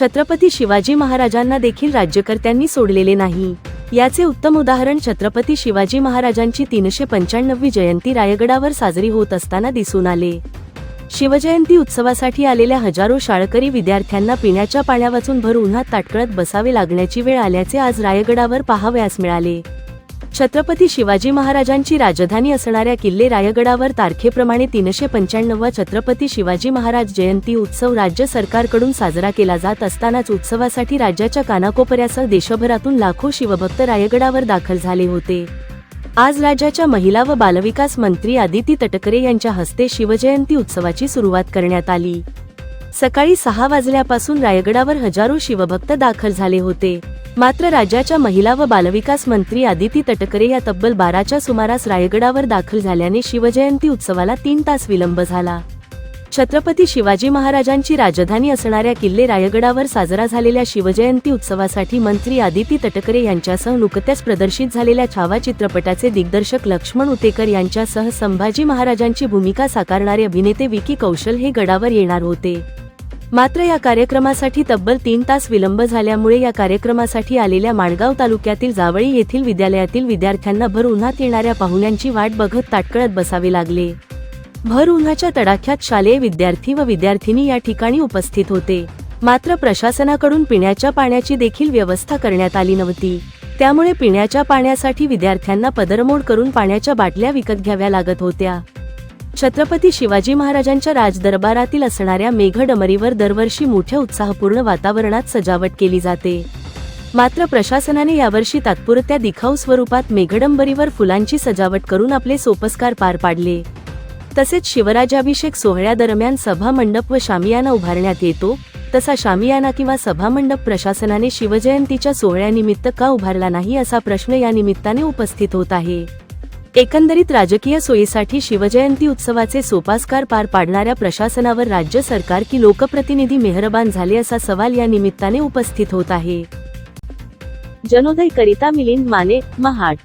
छत्रपती शिवाजी महाराजांना देखील राज्यकर्त्यांनी सोडलेले नाही. याचे उत्तम उदाहरण छत्रपती शिवाजी महाराजांची तीनशे पंच्याण्णवी जयंती रायगडावर साजरी होत असताना दिसून आले. शिवजयंती उत्सवासाठी आलेल्या हजारो शाळकरी विद्यार्थ्यांना पिण्याच्या पाण्यावाचून भर उन्हात ताटकळत बसावे लागण्याची वेळ आल्याचे आज रायगडावर पाहावयास मिळाले. छत्रपती शिवाजी महाराजांची राजधानी असणाऱ्या किल्ले रायगडावर तारखेप्रमाणे तीनशे पंच्याण्णव छत्रपती शिवाजी महाराज जयंती उत्सव राज्य सरकारकडून साजरा केला जात असतानाच उत्सवासाठी राज्याच्या कानाकोपऱ्यासह देशभरातून लाखो शिवभक्त रायगडावर दाखल झाले होते. आज राज्याच्या महिला व बालविकास मंत्री आदिती तटकरे यांच्या हस्ते शिवजयंती उत्सवाची सुरुवात करण्यात आली. सकाळी सहा वाजल्यापासून रायगडावर हजारो शिवभक्त दाखल झाले होते. मात्र राज्याच्या महिला व बालविकास मंत्री आदिती तटकरे या तब्बल बाराच्या सुमारास रायगडावर दाखल झाल्याने शिवजयंती उत्सवाला तीन तास विलंब झाला. छत्रपती शिवाजी महाराजांची राजधानी असणाऱ्या किल्ले रायगडावर साजरा झालेल्या शिवजयंती उत्सवासाठी मंत्री आदिती तटकरे यांच्यासह नुकत्याच प्रदर्शित झालेल्या छावा चित्रपटाचे दिग्दर्शक लक्ष्मण उतेकर यांच्यासह संभाजी महाराजांची भूमिका साकारणारे अभिनेते विकी कौशल हे गडावर येणार होते. मात्र या कार्यक्रमासाठी तब्बल तीन तास विलंब झाल्यामुळे या कार्यक्रमासाठी आलेल्या माणगाव तालुक्यातील जावळी येथील विद्यालयातील विद्यार्थ्यांना भर उन्हात येणाऱ्या पाहुण्यांची वाट बघत ताटकळत बसावे लागले. भर उन्हाच्या तडाख्यात शालेय विद्यार्थी व विद्यार्थिनी या ठिकाणी उपस्थित होते. मात्र प्रशासनाकडून पिण्याच्या पाण्याची देखील व्यवस्था करण्यात आली नव्हती. त्यामुळे पिण्याच्या पाण्यासाठी विद्यार्थ्यांना पदरमोड करून पाण्याच्या बाटल्या विकत घ्याव्या लागत होत्या. छत्रपती शिवाजी महाराजांच्या राजदरबारातील असणाऱ्या मेघडमरीवर दरवर्षी मोठ्या उत्साहपूर्ण वातावरणात सजावट केली जाते. मात्र प्रशासनाने यावर्षी तात्पुरत्या दिखाऊ स्वरूपात मेघडंबरीवर फुलांची सजावट करून आपले सोपस्कार पार पाडले. तसेच शिवराजाभिषेक सोहळ्यादरम्यान सभामंडप व शामियाना उभारण्यात येतो तसा शामियाना किंवा सभामंडप प्रशासनाने शिवजयंतीच्या सोहळ्यानिमित्त का उभारला नाही असा प्रश्न या निमित्ताने उपस्थित होत आहे. एकंदरीत राजकीय सोयीसाठी शिवजयंती उत्सवाचे सोपास्कार पार पाडणाऱ्या प्रशासनावर राज्य सरकार की लोकप्रतिनिधी मेहरबान झाले असा सवाल या निमित्ताने उपस्थित होत आहे. जनोदय करिता मिलिंद माने महाड.